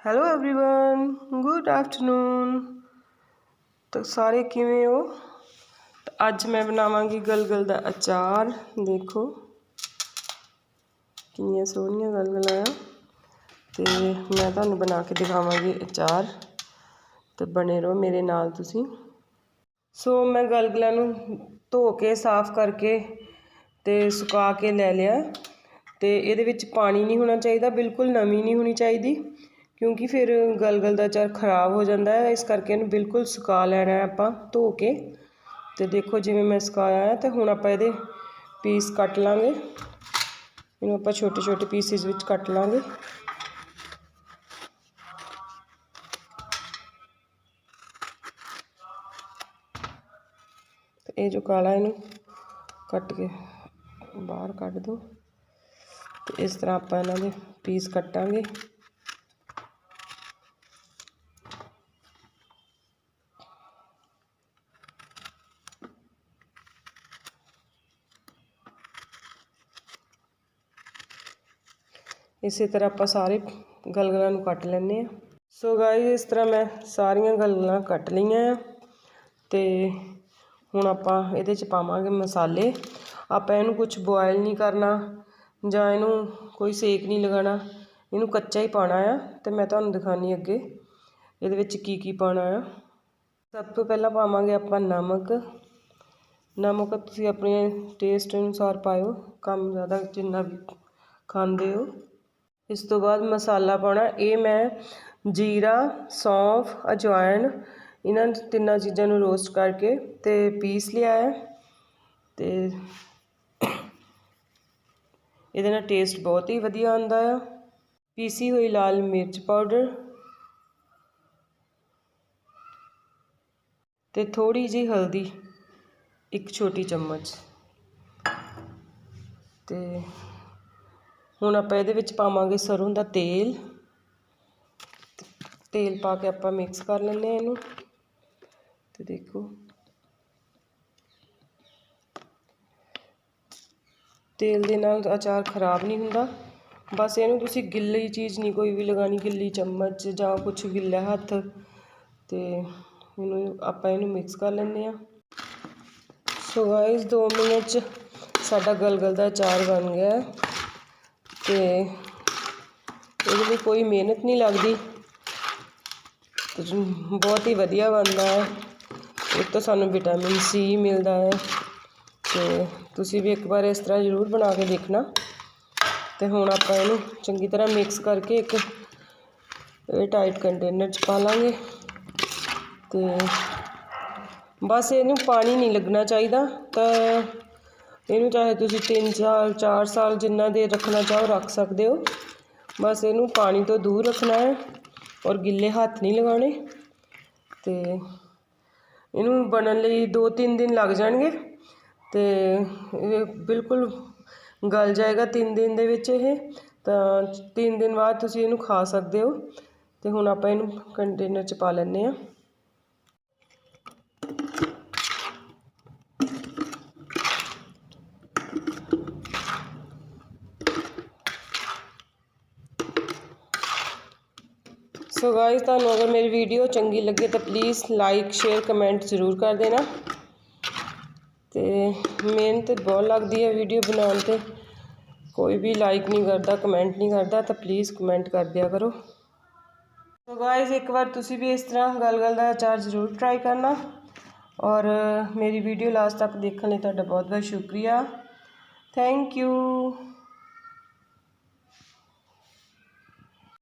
Hello everyone good afternoon ਤਾਂ ਸਾਰੇ ਕਿਵੇਂ ਹੋ ਤਾਂ ਅੱਜ ਮੈਂ ਬਣਾਵਾਂਗੀ ਗਲਗਲ ਦਾ ਅਚਾਰ ਦੇਖੋ ਕਿੰਨੀਆਂ ਸੋਹਣੀਆਂ ਗਲਗਲਾਂ ਆ ਤੇ ਮੈਂ ਤੁਹਾਨੂੰ ਬਣਾ ਕੇ ਦਿਖਾਵਾਂਗੀ ਅਚਾਰ ਤੇ ਬਣੇ ਰਹੋ ਮੇਰੇ ਨਾਲ ਤੁਸੀਂ ਸੋ ਮੈਂ ਗਲਗਲਾਂ ਨੂੰ ਧੋ ਕੇ ਸਾਫ਼ ਕਰਕੇ ਤੇ ਸੁਕਾ ਕੇ ਲੈ ਲਿਆ ਤੇ ਇਹਦੇ ਵਿੱਚ ਪਾਣੀ ਨਹੀਂ ਹੋਣਾ ਚਾਹੀਦਾ ਬਿਲਕੁਲ ਨਮੀ ਨਹੀਂ ਹੋਣੀ ਚਾਹੀਦੀ ਕਿਉਂਕਿ ਫਿਰ ਗਲਗਲ ਦਾ ਅਚਾਰ ਖਰਾਬ ਹੋ ਜਾਂਦਾ ਹੈ, ਇਸ ਕਰਕੇ ਇਹਨੂੰ ਬਿਲਕੁਲ ਸੁਕਾ ਲੈਣਾ ਹੈ ਆਪਾਂ ਧੋ ਕੇ। ਤੇ ਦੇਖੋ ਜਿਵੇਂ ਮੈਂ ਸੁਕਾਇਆ ਹੈ ਤੇ ਹੁਣ ਆਪਾਂ ਇਹਦੇ ਪੀਸ ਕੱਟ ਲਾਂਗੇ। ਇਹਨੂੰ ਆਪਾਂ ਛੋਟੇ ਛੋਟੇ ਪੀਸਿਸ ਵਿੱਚ ਕੱਟ ਲਾਂਗੇ। ਤੇ ਇਹ ਜੋ ਕਾਲਾ ਇਹਨੂੰ ਕੱਟ ਕੇ ਬਾਹਰ ਕੱਢ ਦੋ। ਤੇ ਇਸ ਤਰ੍ਹਾਂ ਆਪਾਂ ਇਹਨਾਂ ਦੇ ਪੀਸ ਕੱਟਾਂਗੇ। ਇਸੇ ਤਰ੍ਹਾਂ ਆਪਾਂ ਸਾਰੇ ਗਲਗਲਾਂ ਨੂੰ ਕੱਟ ਲੈਂਦੇ ਆ ਸੋ ਗਾਇਸ ਇਸ ਤਰ੍ਹਾਂ ਮੈਂ ਸਾਰੀਆਂ ਗਲਗਲਾਂ ਕੱਟ ਲਈਆਂ ਆ ਤੇ ਹੁਣ ਆਪਾਂ ਇਹਦੇ ਚ ਪਾਵਾਂਗੇ ਮਸਾਲੇ। ਆਪਾਂ ਇਹਨੂੰ ਕੁਝ ਬੋਇਲ ਨਹੀਂ ਕਰਨਾ ਜਾਂ ਇਹਨੂੰ ਕੋਈ ਸੇਕ ਨਹੀਂ ਲਗਾਉਣਾ। ਇਹਨੂੰ ਕੱਚਾ ਹੀ ਪਾਉਣਾ ਆ ਤੇ ਮੈਂ ਤੁਹਾਨੂੰ ਦਿਖਾਣੀ ਅੱਗੇ ਇਹਦੇ ਵਿੱਚ ਕੀ ਕੀ ਪਾਉਣਾ ਆ। ਸਭ ਤੋਂ ਪਹਿਲਾਂ ਪਾਵਾਂਗੇ ਆਪਾਂ ਨਮਕ। ਨਮਕ ਤੁਸੀਂ ਆਪਣੇ ਟੇਸਟ ਅਨੁਸਾਰ ਪਾਇਓ। ਕੰਮ ਜ਼ਿਆਦਾ ਜਿੰਨਾ ਵੀ ਖਾਂਦੇ ਹੋ। ਇਸ ਤੋਂ ਬਾਅਦ ਮਸਾਲਾ ਪਾਉਣਾ, ਇਹ ਮੈਂ ਜੀਰਾ, ਸੌਂਫ, ਅਜਵਾਇਣ, ਇਹਨਾਂ ਤਿੰਨਾਂ ਚੀਜ਼ਾਂ ਨੂੰ ਰੋਸਟ ਕਰਕੇ ਤੇ ਪੀਸ ਲਿਆ ਹੈ ਤੇ ਇਹਦੇ ਨਾਲ ਟੇਸਟ ਬਹੁਤ ਹੀ ਵਧੀਆ ਆਉਂਦਾ ਆ। ਪੀਸੀ ਹੋਈ ਲਾਲ ਮਿਰਚ ਪਾਊਡਰ ਤੇ ਥੋੜੀ ਜਿਹੀ ਹਲਦੀ, ਇੱਕ ਛੋਟੀ ਚਮਚ ਤੇ ਹੁਣ ਆਪਾਂ ਇਹਦੇ ਵਿੱਚ ਪਾਵਾਂਗੇ ਸਰੋਂ ਦਾ ਤੇਲ। ਤੇਲ ਪਾ ਕੇ ਆਪਾਂ ਮਿਕਸ ਕਰ ਲੈਂਦੇ ਆ ਇਹਨੂੰ। ਤੇ ਦੇਖੋ। ਤੇਲ ਦੇ ਨਾਲ ਅਚਾਰ ਖਰਾਬ ਨਹੀਂ ਹੁੰਦਾ। ਬਸ ਇਹਨੂੰ ਤੁਸੀਂ ਗਿੱਲੀ ਚੀਜ਼ ਨਹੀਂ, ਕੋਈ ਵੀ ਲਗਾਣੀ ਗਿੱਲੀ ਚਮਚ ਜਾਂ ਕੁਝ ਗਿੱਲਾ ਹੱਥ। ਤੇ ਇਹਨੂੰ ਆਪਾਂ ਇਹਨੂੰ ਮਿਕਸ ਕਰ ਲੈਂਦੇ ਆ ਸੋ ਗਾਇਸ 2 ਮਿੰਟ ਚ ਸਾਡਾ ਗਲਗਲ ਦਾ ਅਚਾਰ ਬਣ ਗਿਆ। ਤੇ ਇਹਦੇ ਲਈ ਕੋਈ ਮਿਹਨਤ ਨਹੀਂ ਲੱਗਦੀ। ਬਹੁਤ ਹੀ ਵਧੀਆ ਬਣਦਾ ਹੈ। ਇੱਕ ਤਾਂ ਸਾਨੂੰ ਵਿਟਾਮਿਨ ਸੀ ਮਿਲਦਾ ਹੈ। ਤੇ ਤੁਸੀਂ ਵੀ ਇੱਕ ਵਾਰ ਇਸ ਤਰ੍ਹਾਂ ਜ਼ਰੂਰ ਬਣਾ ਕੇ ਦੇਖਣਾ। ਤੇ ਹੁਣ ਆਪਾਂ ਇਹਨੂੰ ਚੰਗੀ ਤਰ੍ਹਾਂ ਮਿਕਸ ਕਰਕੇ ਇੱਕ, ਇਹ ਟਾਈਟ ਕੰਟੇਨਰ 'ਚ ਪਾ ਲਾਂਗੇ। ਤੇ ਬਸ ਇਹਨੂੰ ਪਾਣੀ ਨਹੀਂ ਲੱਗਣਾ ਚਾਹੀਦਾ। ਤਾਂ ਇਹਨੂੰ ਚਾਹੇ ਤੁਸੀਂ 3 ਸਾਲ 4 ਸਾਲ ਜਿੰਨਾ ਦੇਰ ਰੱਖਣਾ ਚਾਹੋ ਰੱਖ ਸਕਦੇ ਹੋ। ਬਸ ਇਹਨੂੰ ਪਾਣੀ ਤੋਂ ਦੂਰ ਰੱਖਣਾ ਹੈ ਔਰ ਗਿੱਲੇ ਹੱਥ ਨਹੀਂ ਲਗਾਉਣੇ। ਤੇ ਇਹਨੂੰ ਬਣਨ ਲਈ 2-3 ਦਿਨ ਲੱਗ ਜਾਣਗੇ। ਤੇ ਇਹ ਬਿਲਕੁਲ ਗਲ ਜਾਏਗਾ 3 ਦਿਨ ਦੇ ਵਿੱਚ ਇਹ। ਤਾਂ 3 ਦਿਨ ਬਾਅਦ ਤੁਸੀਂ ਇਹਨੂੰ ਖਾ ਸਕਦੇ ਹੋ। ਤੇ ਹੁਣ ਆਪਾਂ ਇਹਨੂੰ ਕੰਟੇਨਰ 'ਚ ਪਾ ਲੈਂਦੇ ਆ ਸੋ ਗਾਇਸ ਤੁਹਾਨੂੰ ਅਗਰ ਮੇਰੀ ਵੀਡੀਓ ਚੰਗੀ ਲੱਗੇ ਤਾਂ ਪਲੀਜ਼ ਲਾਈਕ ਸ਼ੇਅਰ ਕਮੈਂਟ ਜ਼ਰੂਰ ਕਰ ਦੇਣਾ। ਤੇ ਮਿਹਨਤ ਬਹੁਤ ਲੱਗਦੀ ਹੈ ਵੀਡੀਓ ਬਣਾਉਣ ਤੇ। ਕੋਈ ਵੀ ਲਾਈਕ ਨਹੀਂ ਕਰਦਾ ਕਮੈਂਟ ਨਹੀਂ ਕਰਦਾ, ਤਾਂ ਪਲੀਜ਼ ਕਮੈਂਟ ਕਰ ਦਿਆ ਕਰੋ। ਸੋ ਗਾਇਸ ਇੱਕ ਵਾਰ ਤੁਸੀਂ ਵੀ ਇਸ ਤਰ੍ਹਾਂ ਗਲਗਲ ਦਾ ਅਚਾਰ ਜ਼ਰੂਰ ਟਰਾਈ ਕਰਨਾ। ਔਰ ਮੇਰੀ ਵੀਡੀਓ ਲਾਸਟ ਤੱਕ ਦੇਖਣ ਲਈ ਤੁਹਾਡਾ ਬਹੁਤ ਬਹੁਤ ਸ਼ੁਕਰੀਆ। Thank you